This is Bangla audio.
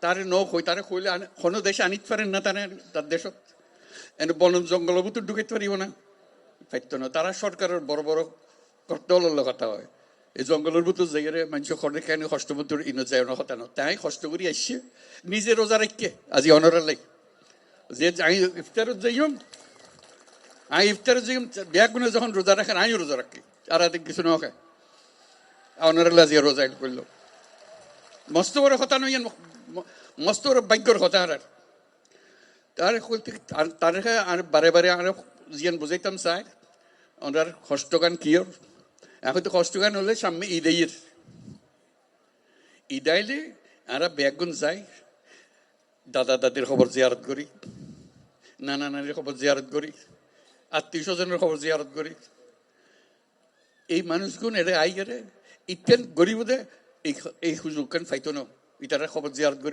তারে ন হই, তারে কইলে কোনো দেশে আনিতে পারেন না তারে, তার দেশত। এনে বন জঙ্গল ভিতর ঢুকাইতে পারিব না। পাইতো না। তারা সরকারের বড় বড় কর্তলের কথা হয়। এই জঙ্গলের ভিতর জায়গায় মানুষ খড়ে কেন কষ্ট ভিতর ইনো যায় না কথা না। তাই কষ্ট করি আসছে নিজে রোজা রাখকে আজি অনরের লাই। যে আমি ইফতারত যাইম আমি ইফতারত যাইম ব্যাগুনে যখন রোজা রাখেন আমি রোজা রাখি। আর এদিক কিছু না খায় অনরের আজি রোজা করল মস্ত বড় কথা ম- মস্ত ভাগ্যর কথা আর। তার তার আর বারে বারে আর জিয়ান বুঝাইতাম চাই ওনার কষ্টগান কিয়র এখন তো কষ্টগান হলে সামনে ঈদের ঈদ আইলে আর ব্যাগুন যাই দাদা দাদির খবর জিয়ারত করি নানা নানির খবর জিয়ারত করি আত্মীয় স্বজনের খবর জিয়ারত করি এই মানুষগুন এরে আই গেলে ইতেন গরিবদে এই এই সুযোগ কান ফাইতো না? ইতারা খবর জিয়ারত করি।